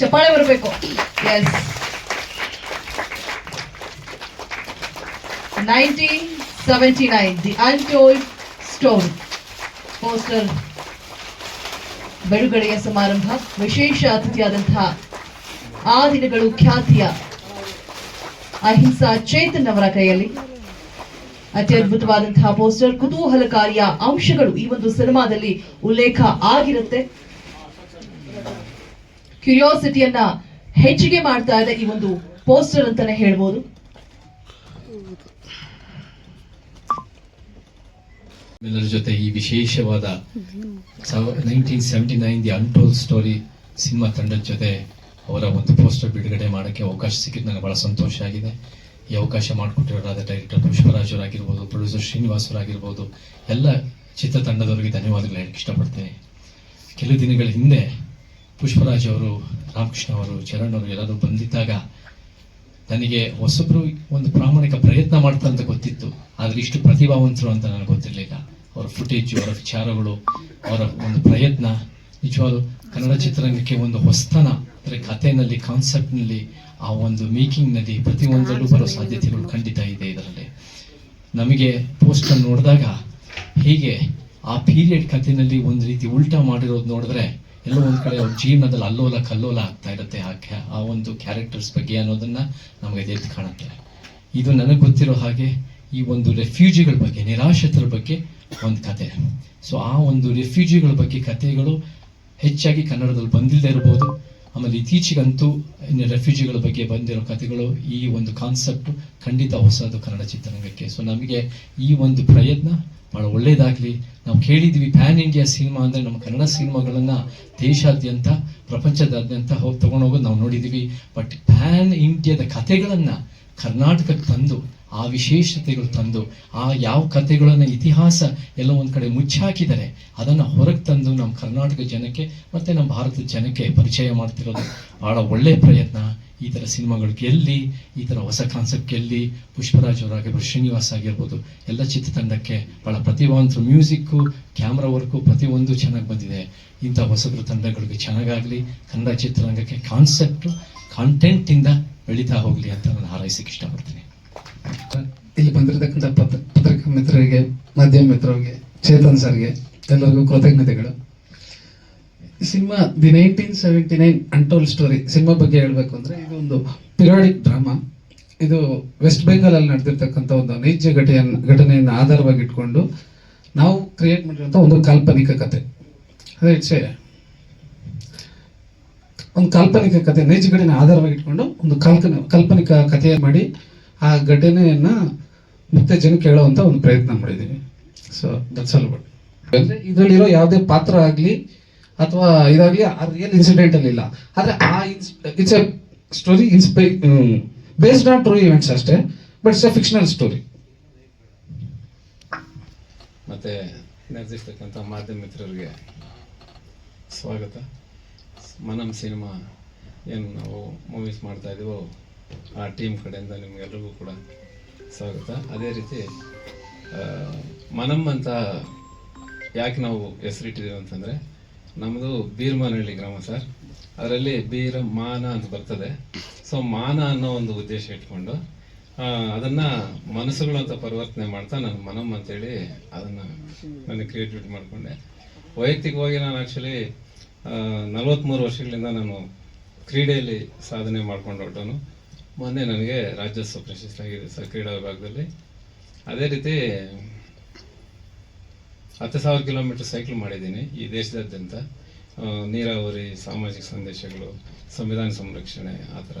ಚಪ್ಪಾಳೆ ಬರಬೇಕು. S nineteen seventy nine the untold story poster ಬಿಡುಗಡೆಯ ಸಮಾರಂಭ. ವಿಶೇಷ ಅತಿಥಿಯಾದಂತಹ ಆ ದಿನಗಳು ಖ್ಯಾತಿಯ ಅಹಿಂಸಾ ಚೇತನ್ ಅವರ ಕೈಯಲ್ಲಿ. ಅತ್ಯದ್ಭುತವಾದಂತಹ ಪೋಸ್ಟರ್ ಕುತೂಹಲಕಾರಿಯ ಅಂಶಗಳು ಈ ಒಂದು ಸಿನಿಮಾದಲ್ಲಿ ಉಲ್ಲೇಖ ಆಗಿರುತ್ತೆ. ಕ್ಯೂರಿಯಾಸಿಟಿಯನ್ನ ಹೆಚ್ಚಿಗೆ ಮಾಡ್ತಾ ಇದೆ ಈ ಒಂದು ಪೋಸ್ಟರ್ ಅಂತಾನೆ ಹೇಳ್ಬೋದು. ಎಲ್ಲರ ಜೊತೆ ಈ ವಿಶೇಷವಾದ nineteen seventy nine the untold story cinema ತಂಡದ ಜೊತೆ ಅವರ ಒಂದು ಪೋಸ್ಟರ್ ಬಿಡುಗಡೆ ಮಾಡೋಕ್ಕೆ ಅವಕಾಶ ಸಿಕ್ಕಿದ್ದು ನನಗೆ ಭಾಳ ಸಂತೋಷ ಆಗಿದೆ. ಈ ಅವಕಾಶ ಮಾಡಿಕೊಟ್ಟಿರೋರಾದ ಡೈರೆಕ್ಟರ್ ಪುಷ್ಪರಾಜರಾಗಿರ್ಬೋದು ಪ್ರೊಡ್ಯೂಸರ್ ಶ್ರೀನಿವಾಸರಾಗಿರ್ಬೋದು ಎಲ್ಲ ಚಿತ್ರತಂಡದವರಿಗೆ ಧನ್ಯವಾದಗಳು ಹೇಳಕ್ಕೆ ಇಷ್ಟಪಡ್ತೇನೆ. ಕೆಲವು ದಿನಗಳ ಹಿಂದೆ ಪುಷ್ಪರಾಜ್ ಅವರು, ರಾಮಕೃಷ್ಣ ಅವರು, ಚರಣ್ ಅವರು ಎಲ್ಲರೂ ಬಂದಿದ್ದಾಗ ನನಗೆ ಹೊಸಬ್ರು ಒಂದು ಪ್ರಾಮಾಣಿಕ ಪ್ರಯತ್ನ ಮಾಡ್ತಾರೆ ಅಂತ ಗೊತ್ತಿತ್ತು. ಆದರೆ ಇಷ್ಟು ಪ್ರತಿಭಾವಂತರು ಅಂತ ನನಗೆ ಗೊತ್ತಿರಲಿಲ್ಲ. ಅವರ ಫುಟೇಜು ಅವರ ವಿಚಾರಗಳು, ಅವರ ಒಂದು ಪ್ರಯತ್ನ. ನಿಜವಾಗ್ಲು ಕನ್ನಡ ಚಿತ್ರರಂಗಕ್ಕೆ ಒಂದು ಹೊಸ್ತನ, ಅಂದರೆ ಕಥೆನಲ್ಲಿ ಕಾನ್ಸೆಪ್ಟ್ನಲ್ಲಿ ಆ ಒಂದು ಮೇಕಿಂಗ್ನಲ್ಲಿ ಪ್ರತಿಯೊಂದರಲ್ಲೂ ಬರೋ ಸಾಧ್ಯತೆಗಳು ಖಂಡಿತ ಇದೆ ಇದರಲ್ಲಿ. ನಮಗೆ ಪೋಸ್ಟನ್ನು ನೋಡಿದಾಗ ಹೀಗೆ ಆ ಪೀರಿಯಡ್ ಕಥೆನಲ್ಲಿ ಒಂದು ರೀತಿ ಉಲ್ಟಾ ಮಾಡಿರೋದು ನೋಡಿದ್ರೆ ಎಲ್ಲೋ ಒಂದು ಕಡೆ ಅವ್ರ ಜೀವನದಲ್ಲಿ ಅಲ್ಲೋಲ ಕಲ್ಲೋಲ ಆಗ್ತಾ ಇರುತ್ತೆ ಆ ಕ್ಯಾ ಆ ಒಂದು ಕ್ಯಾರೆಕ್ಟರ್ಸ್ ಬಗ್ಗೆ ಅನ್ನೋದನ್ನ ನಮಗೆ ಎದ್ದು ಕಾಣುತ್ತೆ. ಇದು ನನಗೆ ಗೊತ್ತಿರೋ ಹಾಗೆ ಈ ಒಂದು ರೆಫ್ಯೂಜಿಗಳ ಬಗ್ಗೆ, ನಿರಾಶ್ರಿತರ ಬಗ್ಗೆ ಒಂದು ಕತೆ. ಸೊ ಆ ಒಂದು ರೆಫ್ಯೂಜಿಗಳ ಬಗ್ಗೆ ಕತೆಗಳು ಹೆಚ್ಚಾಗಿ ಕನ್ನಡದಲ್ಲಿ ಬಂದಿಲ್ಲದೆ ಇರ್ಬೋದು. ಆಮೇಲೆ ಇತ್ತೀಚೆಗಂತೂ ಇನ್ನು ರೆಫ್ಯೂಜಿಗಳ ಬಗ್ಗೆ ಬಂದಿರೋ ಕಥೆಗಳು ಈ ಒಂದು ಕಾನ್ಸೆಪ್ಟ್ ಖಂಡಿತ ಹೊಸದು ಕನ್ನಡ ಚಿತ್ರರಂಗಕ್ಕೆ. ಸೊ ನಮಗೆ ಈ ಒಂದು ಪ್ರಯತ್ನ ಬಹಳ ಒಳ್ಳೇದಾಗ್ಲಿ. ನಾವು ಕೇಳಿದ್ವಿ ಪ್ಯಾನ್ ಇಂಡಿಯಾ ಸಿನಿಮಾ ಅಂದ್ರೆ ನಮ್ಮ ಕನ್ನಡ ಸಿನಿಮಾಗಳನ್ನ ದೇಶಾದ್ಯಂತ, ಪ್ರಪಂಚದಾದ್ಯಂತ ಹೋಗಿ ತಗೊಂಡೋಗೋದು ನಾವು ನೋಡಿದ್ದೀವಿ ಬಟ್ ಪ್ಯಾನ್ ಇಂಡಿಯಾದ ಕಥೆಗಳನ್ನ ಕರ್ನಾಟಕಕ್ಕೆ ತಂದು, ಆ ವಿಶೇಷತೆಗಳು ತಂದು, ಆ ಯಾವ ಕಥೆಗಳನ್ನ ಇತಿಹಾಸ ಎಲ್ಲ ಒಂದು ಕಡೆ ಮುಚ್ಚಾಕಿದ್ದಾರೆ ಅದನ್ನ ಹೊರಗೆ ತಂದು ನಮ್ಮ ಕರ್ನಾಟಕ ಜನಕ್ಕೆ ಮತ್ತೆ ನಮ್ಮ ಭಾರತದ ಜನಕ್ಕೆ ಪರಿಚಯ ಮಾಡ್ತಿರೋದು ಭಾಳ ಒಳ್ಳೆ ಪ್ರಯತ್ನ. ಈ ಥರ ಸಿನಿಮಾಗಳು ಗೆಲ್ಲಿ ಈ ಥರ ಹೊಸ ಕಾನ್ಸೆಪ್ಟ್ ಗೆಲ್ಲಿ ಪುಷ್ಪರಾಜ್ ಅವರಾಗಿರ್ಬೋದು ಶ್ರೀನಿವಾಸ್ ಆಗಿರ್ಬೋದು ಎಲ್ಲ ಚಿತ್ರತಂಡಕ್ಕೆ ಭಾಳ ಪ್ರತಿಭಾವಂತರು. ಮ್ಯೂಸಿಕ್ಕು ಕ್ಯಾಮ್ರಾ ವರ್ಕು ಪ್ರತಿಯೊಂದು ಚೆನ್ನಾಗಿ ಬಂದಿದೆ. ಇಂಥ ಹೊಸಬರು ತಂಡಗಳಿಗೆ ಚೆನ್ನಾಗಾಗಲಿ, ಕನ್ನಡ ಚಿತ್ರರಂಗಕ್ಕೆ ಕಾನ್ಸೆಪ್ಟು ಕಾಂಟೆಂಟಿಂದ ಬೆಳೀತಾ ಹೋಗಲಿ ಅಂತ ನಾನು ಹಾರೈಸಕ್ಕೆ ಇಷ್ಟಪಡ್ತೀನಿ. ಇಲ್ಲಿ ಬಂದಿರತಕ್ಕಂಥ ಪತ್ರ ಪತ್ರಿಕಾ ಮಿತ್ರರಿಗೆ, ಮಾಧ್ಯಮ ಮಿತ್ರರಿಗೆ, ಚೇತನ್ ಸರ್ಗೆ, ಎಲ್ಲರಿಗೂ ಕೃತಜ್ಞತೆಗಳು. Cinema, the nineteen seventy nine untold story cinema ಬಗ್ಗೆ ಹೇಳಬೇಕು ಅಂದರೆ ಇದು ಒಂದು ಪಿರಿಯಾಡಿಕ್ ಡ್ರಾಮಾ. ಇದು ವೆಸ್ಟ್ ಬೆಂಗಾಲಲ್ಲಿ ನಡೆದಿರ್ತಕ್ಕಂಥ ಒಂದು ನೈಜ ಘಟೆಯನ್ನು ಘಟನೆಯನ್ನು ಆಧಾರವಾಗಿ ಇಟ್ಕೊಂಡು ನಾವು ಕ್ರಿಯೇಟ್ ಮಾಡಿರುವಂಥ ಒಂದು ಕಾಲ್ಪನಿಕ ಕತೆ. ಅದೇ ಇಟ್ಸ್ ಒಂದು ಕಾಲ್ಪನಿಕ ಕತೆ, ನೈಜ ಘಟನೆ ಆಧಾರವಾಗಿ ಇಟ್ಕೊಂಡು ಒಂದು ಕಾಲ್ಪನ ಕಾಲ್ಪನಿಕ ಕಥೆ ಮಾಡಿ ಆ ಘಟನೆಯನ್ನ ಮತ್ತೆ ಜನಕ್ಕೆ ಹೇಳೋವಂಥ ಒಂದು ಪ್ರಯತ್ನ ಮಾಡಿದ್ದೀವಿ ಸೊ ದಟ್ಸ್ ಆಲ್ ಬಟ್ ಅಂದರೆ ಇದರಲ್ಲಿರೋ ಯಾವುದೇ ಪಾತ್ರ ಆಗ್ಲಿ ಅಥವಾ ಇದಾಗಲಿ ಆ ರಿಯಲ್ ಇನ್ಸಿಡೆಂಟ್ ಅಲ್ಲಿ ಇಲ್ಲ. ಆದ್ರೆ ಆ it's a story inspired based on true events ಅಷ್ಟೇ but it's a fictional story ಮತ್ತೆ ನೆರೆದಿರ್ತಕ್ಕಂಥ ಮಾಧ್ಯಮ ಮಿತ್ರರಿಗೆ ಸ್ವಾಗತ. ಮನಂ ಸಿನಿಮಾ ಏನು ನಾವು ಮೂವೀಸ್ ಮಾಡ್ತಾ ಇದೀವೋ ಆ ಟೀಮ್ ಕಡೆಯಿಂದ ನಿಮಗೆಲ್ಲರಿಗೂ ಕೂಡ ಸ್ವಾಗತ. ಅದೇ ರೀತಿ ಮನಂ ಅಂತ ಯಾಕೆ ನಾವು ಹೆಸರಿಟ್ಟಿದ್ದೀವಿ ಅಂತಂದರೆ ನಮ್ಮದು ಬೀರ್ಮಾನಹಳ್ಳಿ ಗ್ರಾಮ ಸರ್. ಅದರಲ್ಲಿ ಬೀರ ಮಾನ ಅಂತ ಬರ್ತದೆ. ಸೊ ಮಾನ ಅನ್ನೋ ಒಂದು ಉದ್ದೇಶ ಇಟ್ಕೊಂಡು ಅದನ್ನ ಮನಸ್ಸುಗಳು ಅಂತ ಪರಿವರ್ತನೆ ಮಾಡ್ತಾ ನಾನು ಮನಂ ಅಂತೇಳಿ ಅದನ್ನ ನಾನು ಕ್ರಿಯೇಟಿವಿಟಿ ಮಾಡಿಕೊಂಡೆ. ವೈಯಕ್ತಿಕವಾಗಿ ನಾನು ಆ್ಯಕ್ಚುಲಿ ನಲವತ್ತ್ಮೂರು ವರ್ಷಗಳಿಂದ ನಾನು ಕ್ರೀಡೆಯಲ್ಲಿ ಸಾಧನೆ ಮಾಡ್ಕೊಂಡು ಹೊಟ್ಟನು ಮೊನ್ನೆ ನನಗೆ ರಾಜ್ಯೋತ್ಸವ ಪ್ರಶಸ್ತಿ ಆಗಿದೆ ಸರ್, ಕ್ರೀಡಾ ವಿಭಾಗದಲ್ಲಿ. ಅದೇ ರೀತಿ ಹತ್ತು ಸಾವಿರ ಕಿಲೋಮೀಟರ್ ಸೈಕ್ಲ್ ಮಾಡಿದ್ದೀನಿ ಈ ದೇಶದಾದ್ಯಂತ. ನೀರಾವರಿ, ಸಾಮಾಜಿಕ ಸಂದೇಶಗಳು, ಸಂವಿಧಾನ ಸಂರಕ್ಷಣೆ, ಆ ಥರ.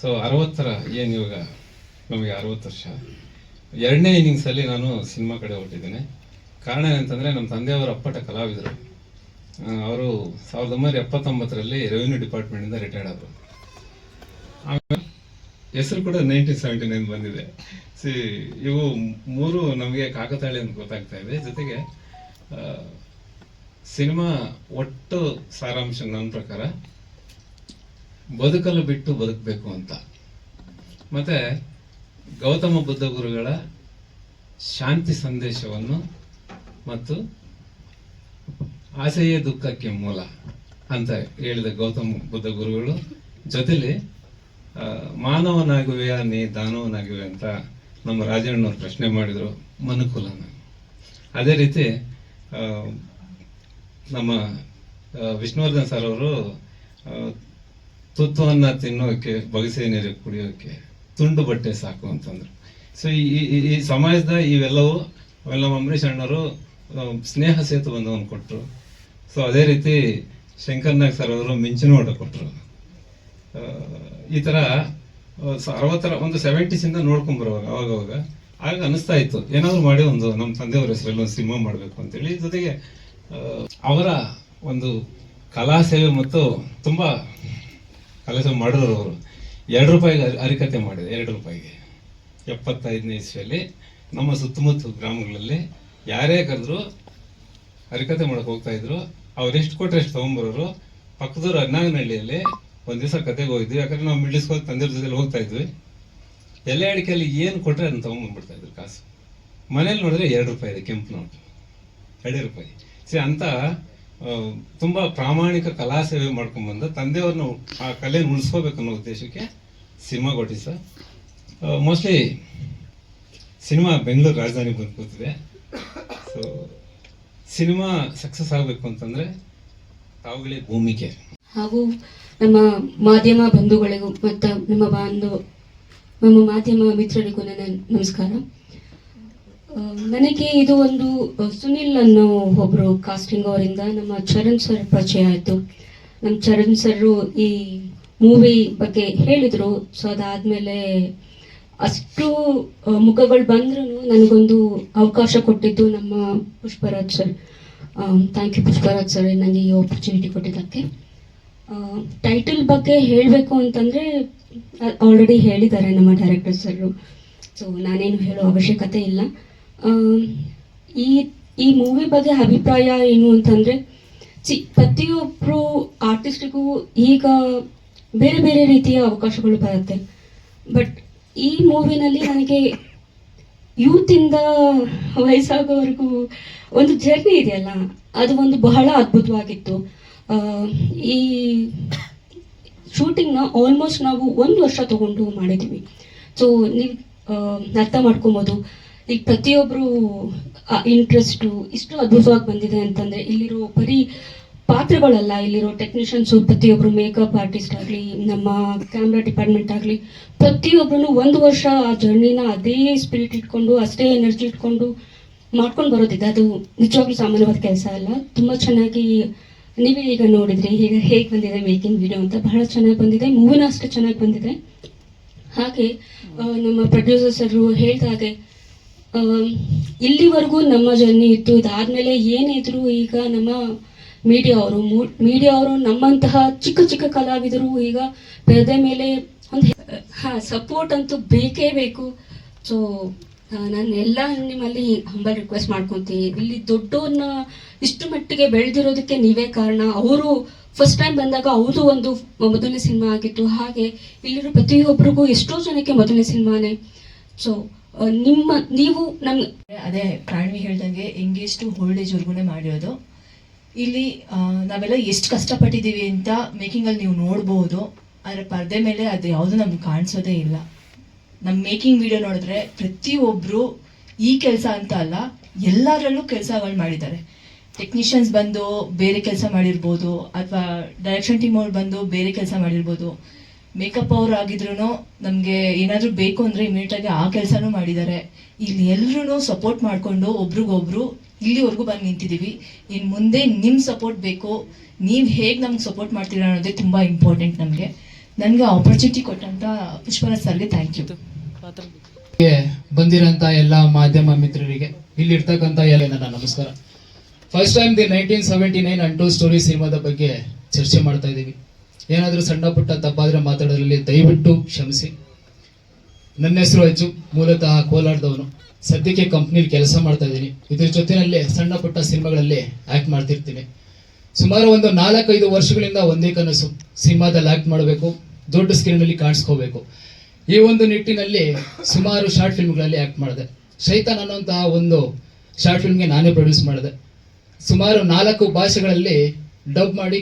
ಸೊ ಅರವತ್ತರ ಏನು ಇವಾಗ? ನಮಗೆ ಅರವತ್ತು ವರ್ಷ. ಎರಡನೇ ಇನ್ನಿಂಗ್ಸಲ್ಲಿ ನಾನು ಸಿನಿಮಾ ಕಡೆ ಹೊರಟಿದ್ದೇನೆ. ಕಾರಣ ಏನಂತಂದರೆ, ನಮ್ಮ ತಂದೆಯವರ ಅಪ್ಪಟ ಕಲಾವಿದರು. ಅವರು ಸಾವಿರದ ಒಂಬೈನೂರ ಎಪ್ಪತ್ತೊಂಬತ್ತರಲ್ಲಿ ರೆವಿನ್ಯೂ ಡಿಪಾರ್ಟ್ಮೆಂಟಿಂದ ರಿಟೈರ್ಡ್ ಆದರು. ಆಮೇಲೆ ಹೆಸರು ಕೂಡ ನೈನ್ಟೀನ್ ಸೆವೆಂಟಿ ನೈನ್ ಬಂದಿದೆ. ಸಿ, ಇವು ಮೂರು ನಮಗೆ ಕಾಕತಾಳಿ ಅಂತ ಗೊತ್ತಾಗ್ತಾ ಇದೆ. ಜೊತೆಗೆ ಸಿನಿಮಾ ಒಟ್ಟು ಸಾರಾಂಶ ನನ್ನ ಪ್ರಕಾರ ಬದುಕಲು ಬಿಟ್ಟು ಬದುಕಬೇಕು ಅಂತ. ಮತ್ತೆ ಗೌತಮ ಬುದ್ಧ ಗುರುಗಳ ಶಾಂತಿ ಸಂದೇಶವನ್ನು ಮತ್ತು ಆಸೆಯೇ ದುಃಖಕ್ಕೆ ಮೂಲ ಅಂತ ಹೇಳಿದ ಗೌತಮ ಬುದ್ಧ ಗುರುಗಳು ಜೊತೆಲಿ ಆ, ಮಾನವನಾಗುವೆಯಾ ನೀ ದಾನವನಾಗುವೆ ಅಂತ ನಮ್ಮ ರಾಜಣ್ಣವ್ರು ಪ್ರಶ್ನೆ ಮಾಡಿದ್ರು ಮನುಕುಲನ. ಅದೇ ರೀತಿ ನಮ್ಮ ವಿಷ್ಣುವರ್ಧನ್ ಸರ್ ಅವರು ತುತ್ತುವನ್ನ ತಿನ್ನೋಕೆ ಬಗಸೆ ನೀರು ಕುಡಿಯೋಕೆ ತುಂಡು ಬಟ್ಟೆ ಸಾಕು ಅಂತಂದ್ರು. ಸೊ ಈ ಈ- ಸಮಾಜದ ಇವೆಲ್ಲವೂ ಅವೆಲ್ಲ ಅಂಬರೀಷ್ ಅಣ್ಣವರು ಸ್ನೇಹ ಸೇತುಬಂಧವನ್ನು ಕೊಟ್ಟರು ಸೊ ಅದೇ ರೀತಿ ಶಂಕರ್ ನಾಗ್ ಸರ್ ಅವರು ಮಿಂಚಿನೋಟ ಕೊಟ್ಟರು ಈ ಥರ ಅರವತ್ತರ, ಒಂದು ಸೆವೆಂಟೀಸಿಂದ ನೋಡ್ಕೊಂಬರುವಾಗ ಅವಾಗ ಅವಾಗ ಆಗ ಅನಿಸ್ತಾ ಇತ್ತು. ಏನಾದರೂ ಮಾಡಿ ಒಂದು ನಮ್ಮ ತಂದೆಯವರ ಹೆಸರಲ್ಲಿ ಒಂದು ಸಿನಿಮಾ ಮಾಡಬೇಕು ಅಂತೇಳಿ. ಜೊತೆಗೆ ಅವರ ಒಂದು ಕಲಾ ಸೇವೆ ಮತ್ತು ತುಂಬ ಕಲಾ ಸೇವೆ ಮಾಡಿರೋರು ಅವರು. ಎರಡು ರೂಪಾಯಿಗೆ ಅರಿ- ಅರಿಕತೆ ಮಾಡಿದೆ ಎರಡು ರೂಪಾಯಿಗೆ. ಎಪ್ಪತ್ತೈದನೇ ಇಸ್ವಿಯಲ್ಲಿ ನಮ್ಮ ಸುತ್ತಮುತ್ತ ಗ್ರಾಮಗಳಲ್ಲಿ ಯಾರೇ ಕರೆದ್ರು ಹರಿಕತೆ ಮಾಡೋಕೆ ಹೋಗ್ತಾ ಇದ್ರು. ಅವ್ರು ಎಷ್ಟು ಕೊಟ್ಟರೆ ಎಷ್ಟು ತಗೊಂಬರೋರು ಪಕ್ಕದೂರು ಅನ್ನಾಗನಹಳ್ಳಿಯಲ್ಲಿ ಒಂದ್ ದಿವಸ ಕತೆಗೆ ಹೋಗಿದ್ವಿ. ಯಾಕಂದ್ರೆ ನಾವು ಮಿಡ್ಲ್ ಸ್ಕೂಲ್ ತಂದೆ ಜೊತೆಯಲ್ಲಿ ಹೋಗ್ತಾ ಇದ್ವಿ. ಎಲೆ ಅಡಿಕೆಯಲ್ಲಿ ಏನು ಕೊಟ್ಟರೆ ಅದನ್ನು ತೊಗೊಂಬಂದ್ಬಿಡ್ತಾ ಇದ್ರು ಕಾಸು. ಮನೇಲಿ ನೋಡಿದ್ರೆ ಎರಡು ರೂಪಾಯಿ ಇದೆ, ಕೆಂಪು ನೋಟು. ಎರಡೇ ರೂಪಾಯಿ. ಸರಿ, ಅಂತ ತುಂಬ ತುಂಬಾ ಪ್ರಾಮಾಣಿಕ ಕಲಾ ಸೇವೆ ಮಾಡ್ಕೊಂಡ್ಬಂದ ತಂದೆಯವ್ರನ್ನ ಆ ಕಲೆಯನ್ನು ಉಳಿಸ್ಕೋಬೇಕು ಅನ್ನೋ ಉದ್ದೇಶಕ್ಕೆ ಸಿನಿಮಾ ಕೊಟ್ಟಿ ಸರ್. ಮೋಸ್ಟ್ಲಿ ಸಿನಿಮಾ ಬೆಂಗಳೂರು ರಾಜಧಾನಿ ಬಂದು ಕೂತಿದೆ. ಸೊ ಸಿನಿಮಾ ಸಕ್ಸಸ್ ಆಗಬೇಕು ಅಂತಂದರೆ ತಾವುಗಳೇ ಭೂಮಿಕೆ. ಹಾಗೂ ನಮ್ಮ ಮಾಧ್ಯಮ ಬಂಧುಗಳಿಗೂ ಮತ್ತು ನಮ್ಮ ಬಾಂಧವ ನಮ್ಮ ಮಾಧ್ಯಮ ಮಿತ್ರರಿಗೂ ನನ್ನ ನಮಸ್ಕಾರ. ನನಗೆ ಇದು ಒಂದು ಸುನಿಲ್ ಅನ್ನೋ ಒಬ್ಬರು ಕಾಸ್ಟಿಂಗ್ ಅವರಿಂದ ನಮ್ಮ ಚರಣ್ ಸರ್ ಪರಿಚಯ ಆಯಿತು. ನಮ್ಮ ಚರಣ್ ಸರ್ ಈ ಮೂವಿ ಬಗ್ಗೆ ಹೇಳಿದರು. ಸೊ ಅದಾದಮೇಲೆ ಅಷ್ಟು ಮುಖಗಳು ಬಂದ್ರೂ ನನಗೊಂದು ಅವಕಾಶ ಕೊಟ್ಟಿದ್ದು ನಮ್ಮ Pushparaj sir thank you Pushparaj sir ನನಗೆ ಈ ಆಪರ್ಚುನಿಟಿ ಕೊಟ್ಟಿದ್ದಕ್ಕೆ. ಟೈಟಲ್ ಬಗ್ಗೆ ಹೇಳಬೇಕು ಅಂತಂದರೆ ಆಲ್ರೆಡಿ ಹೇಳಿದ್ದಾರೆ ನಮ್ಮ ಡೈರೆಕ್ಟರ್ ಸರ್ ಸೊ ನಾನೇನು ಹೇಳೋ ಅವಶ್ಯಕತೆ ಇಲ್ಲ. ಈ ಈ ಮೂವಿ ಬಗ್ಗೆ ಅಭಿಪ್ರಾಯ ಏನು ಅಂತಂದರೆ ಚಿ ಪ್ರತಿಯೊಬ್ಬರು ಆರ್ಟಿಸ್ಟಿಗೂ ಈಗ ಬೇರೆ ಬೇರೆ ರೀತಿಯ ಅವಕಾಶಗಳು ಬರುತ್ತೆ. ಬಟ್ ಈ ಮೂವಿನಲ್ಲಿ ನನಗೆ ಯೂತಿಂದ ವಯಸ್ಸಾಗೋವರೆಗೂ ಒಂದು ಜರ್ನಿ ಇದೆಯಲ್ಲ, ಅದು ಒಂದು ಬಹಳ ಅದ್ಭುತವಾಗಿತ್ತು. ಈ ಶೂಟಿಂಗ್ನ ಆಲ್ಮೋಸ್ಟ್ ನಾವು ಒಂದು ವರ್ಷ ತಗೊಂಡು ಮಾಡಿದ್ದೀವಿ ಸೊ ನೀವು ಅರ್ಥ ಮಾಡ್ಕೊಬೋದು. ಈಗ ಪ್ರತಿಯೊಬ್ಬರು ಇಂಟ್ರೆಸ್ಟು ಇಷ್ಟು ಅದ್ಭುತವಾಗಿ ಬಂದಿದೆ ಅಂತಂದರೆ ಇಲ್ಲಿರೋ ಬರೀ ಪಾತ್ರಗಳಲ್ಲ, ಇಲ್ಲಿರೋ ಟೆಕ್ನಿಷಿಯನ್ಸು ಪ್ರತಿಯೊಬ್ಬರು ಮೇಕಪ್ ಆರ್ಟಿಸ್ಟ್ ಆಗಲಿ, ನಮ್ಮ ಕ್ಯಾಮ್ರಾ ಡಿಪಾರ್ಟ್ಮೆಂಟ್ ಆಗಲಿ ಪ್ರತಿಯೊಬ್ಬರು ಒಂದು ವರ್ಷ ಆ ಜರ್ನಿನ ಅದೇ ಸ್ಪಿರಿಟ್ ಇಟ್ಕೊಂಡು, ಅಷ್ಟೇ ಎನರ್ಜಿ ಇಟ್ಕೊಂಡು ಮಾಡ್ಕೊಂಡು ಬರೋದಿದೆ. ಅದು ನಿಜವಾಗ್ಲೂ ಸಾಮಾನ್ಯವಾದ ಕೆಲಸ ಅಲ್ಲ. ತುಂಬ ಚೆನ್ನಾಗಿ ನೀವೇ ಈಗ ನೋಡಿದ್ರಿ ಈಗ ಹೇಗೆ ಬಂದಿದೆ ಮೇಕಿಂಗ್ ವಿಡಿಯೋ ಅಂತ ಬಹಳ ಚೆನ್ನಾಗಿ ಬಂದಿದೆ, ಮೂವಿನ ಅಷ್ಟು ಚೆನ್ನಾಗಿ ಬಂದಿದೆ. ಹಾಗೆ ನಮ್ಮ ಪ್ರೊಡ್ಯೂಸರ್ ಸರ್ ಹೇಳ್ದ ಹಾಗೆ ಇಲ್ಲಿವರೆಗೂ ನಮ್ಮ ಜರ್ನಿ ಇತ್ತು ಇದಾದ್ಮೇಲೆ ಏನಿದ್ರು ಈಗ ನಮ್ಮ ಮೀಡಿಯಾ ಅವರು ಮೀಡಿಯಾ ಅವರು ನಮ್ಮಂತಹ ಚಿಕ್ಕ ಚಿಕ್ಕ ಕಲಾವಿದರು ಈಗ ಪರದೆ ಮೇಲೆ ಒಂದು ಹಾ ಸಪೋರ್ಟ್ ಅಂತೂ ಬೇಕೇ ಬೇಕು. ಸೊ ನಾನು ಎಲ್ಲ ನಿಮ್ಮಲ್ಲಿ ಹಂಬಲ್ ರಿಕ್ವೆಸ್ಟ್ ಮಾಡ್ಕೊತೀನಿ. ಇಲ್ಲಿ ದೊಡ್ಡವ್ರನ್ನ ಇಷ್ಟು ಮಟ್ಟಿಗೆ ಬೆಳೆದಿರೋದಕ್ಕೆ ನೀವೇ ಕಾರಣ. ಅವರು ಫಸ್ಟ್ ಟೈಮ್ ಬಂದಾಗ ಅವರು ಒಂದು ಮೊದಲನೇ ಸಿನಿಮಾ ಆಗಿತ್ತು. ಹಾಗೆ ಇಲ್ಲಿರೋ ಪ್ರತಿಯೊಬ್ಬರಿಗೂ ಎಷ್ಟೋ ಜನಕ್ಕೆ ಮೊದಲನೇ ಸಿನಿಮಾನೇ. ಸೊ ನಿಮ್ಮ, ನೀವು ನನ್ನ ಅದೇ ಪ್ರಾಣಿ ಹೇಳ್ದಂಗೆ ಎಂಗೇಜ್ ಓಲ್ಡ್ ಏಜ್ ವರ್ಗುನೇ ಮಾಡಿರೋದು. ಇಲ್ಲಿ ನಾವೆಲ್ಲ ಎಷ್ಟು ಕಷ್ಟಪಟ್ಟಿದ್ದೀವಿ ಅಂತ ಮೇಕಿಂಗಲ್ಲಿ ನೀವು ನೋಡ್ಬೋದು. ಆದರೆ ಪರದೆ ಮೇಲೆ ಅದು ಯಾವುದು ನಮ್ಗೆ ಕಾಣಿಸೋದೇ ಇಲ್ಲ. ನಮ್ಮ ಮೇಕಿಂಗ್ ವಿಡಿಯೋ ನೋಡಿದ್ರೆ ಪ್ರತಿಯೊಬ್ಬರು ಈ ಕೆಲಸ ಅಂತ ಅಲ್ಲ, ಎಲ್ಲರಲ್ಲೂ ಕೆಲಸಗಳು ಮಾಡಿದ್ದಾರೆ. ಟೆಕ್ನಿಷಿಯನ್ಸ್ ಬಂದು ಬೇರೆ ಕೆಲಸ ಮಾಡಿರ್ಬೋದು, ಅಥವಾ ಡೈರೆಕ್ಷನ್ ಟೀಮ್ ಅವ್ರು ಬಂದು ಬೇರೆ ಕೆಲಸ ಮಾಡಿರ್ಬೋದು. ಮೇಕಪ್ ಅವ್ರು ಆಗಿದ್ರು ನಮಗೆ ಏನಾದರೂ ಬೇಕು ಅಂದರೆ ಇಮಿಡಿಯೇಟಾಗಿ ಆ ಕೆಲಸನೂ ಮಾಡಿದ್ದಾರೆ. ಇಲ್ಲಿ ಎಲ್ಲರೂ ಸಪೋರ್ಟ್ ಮಾಡಿಕೊಂಡು ಒಬ್ರಿಗೊಬ್ರು ಇಲ್ಲಿವರೆಗೂ ಬಂದು ನಿಂತಿದ್ದೀವಿ ಇನ್ನು ಮುಂದೆ ನಿಮ್ಮ ಸಪೋರ್ಟ್ ಬೇಕು, ನೀವು ಹೇಗೆ ನಮ್ಗೆ ಸಪೋರ್ಟ್ ಮಾಡ್ತೀರಾ ಅನ್ನೋದೇ ತುಂಬ ಇಂಪಾರ್ಟೆಂಟ್ ನಮಗೆ. ನನಗೆ ಆಪರ್ಚುನಿಟಿ ಕೊಟ್ಟಂಥ ಪುಷ್ಪರಾಜ್ ಸರ್ಗೆ ಥ್ಯಾಂಕ್ ಯು ಬಂದಿರೋಂಥ ಎಲ್ಲ ಮಾಧ್ಯಮ ಮಿತ್ರರಿಗೆ. ಇಲ್ಲಿರ್ತಕ್ಕಂಥ ಎಲ್ಲ ನನ್ನ ನಮಸ್ಕಾರ. First time the nineteen seventy nine untold story ಸಿನಿಮಾದ ಬಗ್ಗೆ ಚರ್ಚೆ ಮಾಡ್ತಾ ಇದ್ದೀವಿ. ಏನಾದರೂ ಸಣ್ಣ ಪುಟ್ಟ ತಪ್ಪಾದ್ರೆ ಮಾತಾಡೋದ್ರಲ್ಲಿ ದಯವಿಟ್ಟು ಕ್ಷಮಿಸಿ. ನನ್ನ ಹೆಸರು ಅಜ್ಜು, ಮೂಲತಃ ಕೋಲಾರದವನು. ಸದ್ಯಕ್ಕೆ ಕಂಪ್ನಿಲಿ ಕೆಲಸ ಮಾಡ್ತಾ ಇದ್ದೀನಿ. ಇದ್ರ ಜೊತೆಯಲ್ಲಿ ಸಣ್ಣ ಪುಟ್ಟ ಸಿನಿಮಾಗಳಲ್ಲಿ ಆ್ಯಕ್ಟ್ ಮಾಡ್ತಿರ್ತೀನಿ. ಸುಮಾರು ಒಂದು ನಾಲ್ಕೈದು ವರ್ಷಗಳಿಂದ ಒಂದೇ ಕನಸು. ಸಿನಿಮಾದಲ್ಲಿ ಆ್ಯಕ್ಟ್ ಮಾಡಬೇಕು, ದೊಡ್ಡ ಸ್ಕ್ರೀನಲ್ಲಿ ಕಾಣಿಸ್ಕೋಬೇಕು. ಈ ಒಂದು ನಿಟ್ಟಿನಲ್ಲಿ ಸುಮಾರು ಶಾರ್ಟ್ ಫಿಲ್ಮ್ಗಳಲ್ಲಿ ಆಕ್ಟ್ ಮಾಡಿದೆ. ಶೈತಾನ್ ಅನ್ನೋಂತಹ ಒಂದು ಶಾರ್ಟ್ ಫಿಲ್ಮ್ಗೆ ನಾನೇ ಪ್ರೊಡ್ಯೂಸ್ ಮಾಡಿದೆ. ಸುಮಾರು ನಾಲ್ಕು ಭಾಷೆಗಳಲ್ಲಿ ಡಬ್ ಮಾಡಿ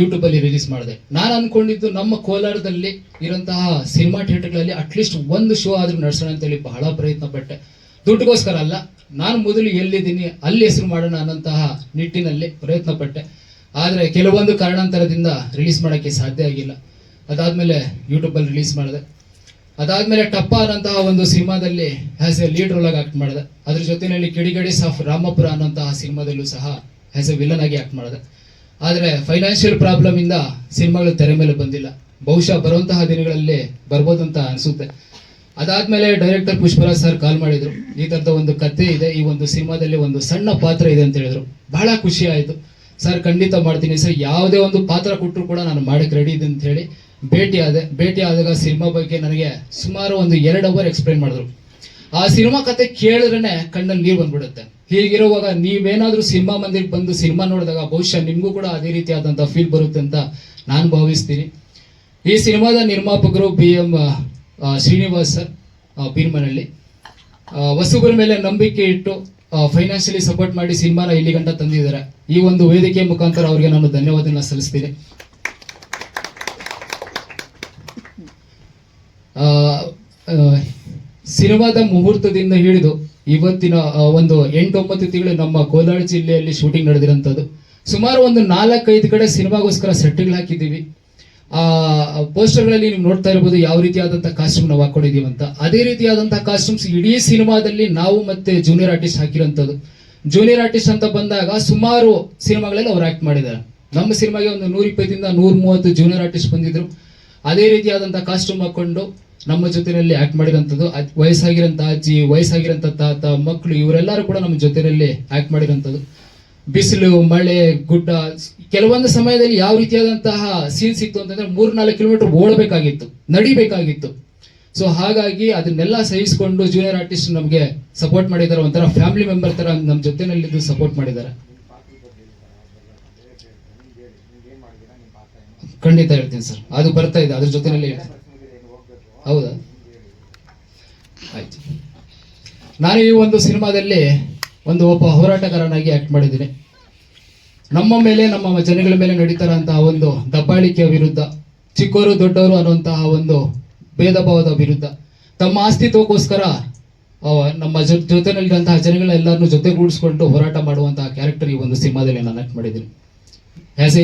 ಯೂಟ್ಯೂಬ್ ಅಲ್ಲಿ ರಿಲೀಸ್ ಮಾಡಿದೆ. ನಾನು ಅಂದ್ಕೊಂಡಿದ್ದು ನಮ್ಮ ಕೋಲಾರದಲ್ಲಿ ಇರುವಂತಹ ಸಿನಿಮಾ ಥಿಯೇಟರ್ಗಳಲ್ಲಿ ಅಟ್ಲೀಸ್ಟ್ ಒಂದು ಶೋ ಆದ್ರೂ ನಡೆಸೋಣ ಅಂತೇಳಿ ಬಹಳ ಪ್ರಯತ್ನ ಪಟ್ಟೆ. ದುಡ್ಡುಗೋಸ್ಕರ ಅಲ್ಲ, ನಾನು ಮೊದಲು ಎಲ್ಲಿದ್ದೀನಿ, ಅಲ್ಲಿ ಹೆಸರು ಮಾಡೋಣ ಅನ್ನೋಂತಹ ನಿಟ್ಟಿನಲ್ಲಿ ಪ್ರಯತ್ನ ಪಟ್ಟೆ. ಆದರೆ ಕೆಲವೊಂದು ಕಾರಣಾಂತರದಿಂದ ರಿಲೀಸ್ ಮಾಡೋಕ್ಕೆ ಸಾಧ್ಯ ಆಗಿಲ್ಲ. ಅದಾದಮೇಲೆ ಯೂಟ್ಯೂಬಲ್ಲಿ ರಿಲೀಸ್ ಮಾಡಿದೆ. ಅದಾದ್ಮೇಲೆ ಟಪ್ಪ ಅನ್ನೋಂತಹ ಒಂದು ಸಿನಿಮಾದಲ್ಲಿ ಆಸ್ ಎ ಲೀಡ್ ರೋಲ್ ಆಗಿ ಆಕ್ಟ್ ಮಾಡಿದೆ. ಅದ್ರ ಜೊತೆಯಲ್ಲಿ ಕಿಡಿಗಡಿ ಸಾಫ್ ರಾಮಪುರ ಅನ್ನೋಂತಹ ಸಿನಿಮಾದಲ್ಲೂ ಸಹ ಆಸ್ ಎ ವಿಲನ್ ಆಗಿ ಆಕ್ಟ್ ಮಾಡಿದೆ. ಆದರೆ ಫೈನಾನ್ಷಿಯಲ್ ಪ್ರಾಬ್ಲಮ್ ಇಂದ ಸಿನಿಮಾಗಳು ತೆರೆ ಮೇಲೆ ಬಂದಿಲ್ಲ. ಬಹುಶಃ ಬರುವಂತಹ ದಿನಗಳಲ್ಲಿ ಬರ್ಬೋದು ಅಂತ ಅನಿಸುತ್ತೆ. ಅದಾದ್ಮೇಲೆ ಡೈರೆಕ್ಟರ್ ಪುಷ್ಪರಾಜ್ ಸರ್ ಕಾಲ್ ಮಾಡಿದ್ರು. ಈ ತರದ ಒಂದು ಕತೆ ಇದೆ, ಈ ಒಂದು ಸಿನಿಮಾದಲ್ಲಿ ಒಂದು ಸಣ್ಣ ಪಾತ್ರ ಇದೆ ಅಂತ ಹೇಳಿದ್ರು. ಬಹಳ ಖುಷಿ ಆಯಿತು. ಸರ್ ಖಂಡಿತ ಮಾಡ್ತೀನಿ ಸರ್ ಯಾವುದೇ ಒಂದು ಪಾತ್ರ ಕೊಟ್ಟರು ಕೂಡ ನಾನು ಮಾಡಕ್ಕೆ ರೆಡಿ ಇದೆ ಅಂತ ಹೇಳಿ ಭೇಟಿ ಆದೆ ಭೇಟಿ ಸಿನಿಮಾ ಬಗ್ಗೆ ನನಗೆ ಸುಮಾರು ಒಂದು ಎರಡು ಅವರ್ ಎಕ್ಸ್ಪ್ಲೇನ್ ಮಾಡಿದ್ರು. ಆ ಸಿನಿಮಾ ಕತೆ ಕೇಳಿದ್ರೇನೆ ಕಣ್ಣಲ್ಲಿ ನೀರು ಬಂದ್ಬಿಡುತ್ತೆ. ಹೀಗಿರುವಾಗ ನೀವೇನಾದ್ರೂ ಸಿನಿಮಾ ಮಂದಿರಕ್ಕೆ ಬಂದು ಸಿನಿಮಾ ನೋಡಿದಾಗ ಬಹುಶಃ ನಿಮಗೂ ಕೂಡ ಅದೇ ರೀತಿಯಾದಂಥ ಫೀಲ್ ಬರುತ್ತೆ ಅಂತ ನಾನು ಭಾವಿಸ್ತೀನಿ. ಈ ಸಿನಿಮಾದ ನಿರ್ಮಾಪಕರು B M Srinivas sir Birmanahalli. ವಸುಗರ ಮೇಲೆ ನಂಬಿಕೆ ಇಟ್ಟು ಫೈನಾನ್ಷಿಯಲಿ ಸಪೋರ್ಟ್ ಮಾಡಿ ಸಿನಿಮಾನ ಇಲ್ಲಿ ಗಂಟ ತಂದಿದ್ದಾರೆ. ಈ ಒಂದು ವೇದಿಕೆ ಮುಖಾಂತರ ಅವರಿಗೆ ನಾನು ಧನ್ಯವಾದನ ಸಲ್ಲಿಸ್ತೀನಿ ಆ, ಆ, ಸಿನಿಮಾದ ಮುಹೂರ್ತದಿಂದ ಹಿಡಿದು ಇವತ್ತಿನ ಒಂದು ಎಂಟೊಂಬತ್ತು ತಿಂಗಳು ನಮ್ಮ ಕೋಲಾರ ಜಿಲ್ಲೆಯಲ್ಲಿ ಶೂಟಿಂಗ್ ನಡೆದಿರೋಂಥದ್ದು ಸುಮಾರು ಒಂದು ನಾಲ್ಕೈದು ಕಡೆ ಸಿನಿಮಾಗೋಸ್ಕರ ಸೆಟ್ಗಳು ಹಾಕಿದ್ದೀವಿ. ಆ ಪೋಸ್ಟರ್ಗಳಲ್ಲಿ ನೀವು ನೋಡ್ತಾ ಇರ್ಬೋದು ಯಾವ ರೀತಿಯಾದಂಥ ಕಾಸ್ಟ್ಯೂಮ್ ನಾವು ಹಾಕೊಂಡಿದ್ದೀವಿ ಅಂತ. ಅದೇ ರೀತಿಯಾದಂಥ ಕಾಸ್ಟ್ಯೂಮ್ಸ್ ಇಡೀ ಸಿನಿಮಾದಲ್ಲಿ ನಾವು ಮತ್ತೆ ಜೂನಿಯರ್ ಆರ್ಟಿಸ್ಟ್ ಹಾಕಿರೋಂಥದ್ದು ಜೂನಿಯರ್ ಆರ್ಟಿಸ್ಟ್ ಅಂತ ಬಂದಾಗ ಸುಮಾರು ಸಿನಿಮಾಗಳಲ್ಲಿ ಅವ್ರು ಆ್ಯಕ್ಟ್ ಮಾಡಿದ್ದಾರೆ. ನಮ್ಮ ಸಿನಿಮಾಗೆ ಒಂದು ನೂರ ಇಪ್ಪತ್ತರಿಂದ ನೂರ ಮೂವತ್ತು ಜೂನಿಯರ್ ಆರ್ಟಿಸ್ಟ್ ಬಂದಿದ್ರು. ಅದೇ ರೀತಿಯಾದಂಥ ಕಾಸ್ಟ್ಯೂಮ್ ಹಾಕೊಂಡು ನಮ್ಮ ಜೊತೆಯಲ್ಲಿ ಆಕ್ಟ್ ಮಾಡಿರೋಂಥದ್ದು ವಯಸ್ಸಾಗಿರೋಂಥ ಅಜ್ಜಿ, ವಯಸ್ಸಾಗಿರೋಂಥ ತಾತ ಮಕ್ಕಳು ಇವರೆಲ್ಲರೂ ಕೂಡ ನಮ್ಮ ಜೊತೆಯಲ್ಲಿ ಆಕ್ಟ್ ಮಾಡಿರೋಂಥದ್ದು ಬಿಸಿಲು, ಮಳೆ, ಗುಡ್ಡ, ಕೆಲವೊಂದು ಸಮಯದಲ್ಲಿ ಯಾವ ರೀತಿಯಾದಂತಹ ಸೀನ್ ಸಿಕ್ತು ಅಂತಂದ್ರೆ ಮೂರ್ ನಾಲ್ಕು ಕಿಲೋಮೀಟರ್ ಓಡಬೇಕಾಗಿತ್ತು, ನಡಿಬೇಕಾಗಿತ್ತು. ಸೊ ಹಾಗಾಗಿ ಅದನ್ನೆಲ್ಲ ಸಹಿಸಿಕೊಂಡು ಜೂನಿಯರ್ ಆರ್ಟಿಸ್ಟ್ ನಮಗೆ ಸಪೋರ್ಟ್ ಮಾಡಿದ್ದಾರೆ. ಒಂಥರ ಫ್ಯಾಮಿಲಿ ಮೆಂಬರ್ ತರ ನಮ್ಮ ಜೊತೆನಲ್ಲಿದ್ದು ಸಪೋರ್ಟ್ ಮಾಡಿದ್ದಾರೆ. ಖಂಡಿತ ಹೇಳ್ತೀನಿ ಸರ್. ಅದು ಬರ್ತಾ ಇದೆ. ಅದ್ರ ಜೊತೆಯಲ್ಲಿ ಹೇಳ್ತೀನಿ. ಹೌದಾ? ಆಯ್ತು. ನಾನು ಈ ಒಂದು ಸಿನಿಮಾದಲ್ಲಿ ಒಂದು ಒಬ್ಬ ಹೋರಾಟಗಾರನಾಗಿ ಆಕ್ಟ್ ಮಾಡಿದ್ದೀನಿ. ನಮ್ಮ ಮೇಲೆ, ನಮ್ಮ ಜನಗಳ ಮೇಲೆ ನಡೀತಾರಂತಹ ಒಂದು ದಬ್ಬಾಳಿಕೆಯ ವಿರುದ್ಧ, ಚಿಕ್ಕವರು ದೊಡ್ಡವರು ಅನ್ನುವಂತಹ ಒಂದು ಭೇದ ಭಾವದ ವಿರುದ್ಧ, ತಮ್ಮ ಅಸ್ತಿತ್ವಕ್ಕೋಸ್ಕರ ನಮ್ಮ ಜೊತೆನಲ್ಲಿರುವಂತಹ ಜನಗಳೆಲ್ಲರನ್ನು ಜೊತೆಗೂಡಿಸ್ಕೊಂಡು ಹೋರಾಟ ಮಾಡುವಂತಹ ಕ್ಯಾರೆಕ್ಟರ್ ಈ ಒಂದು ಸಿನಿಮಾದಲ್ಲಿ ನಾನು ಆಕ್ಟ್ ಮಾಡಿದ್ದೀನಿ. As A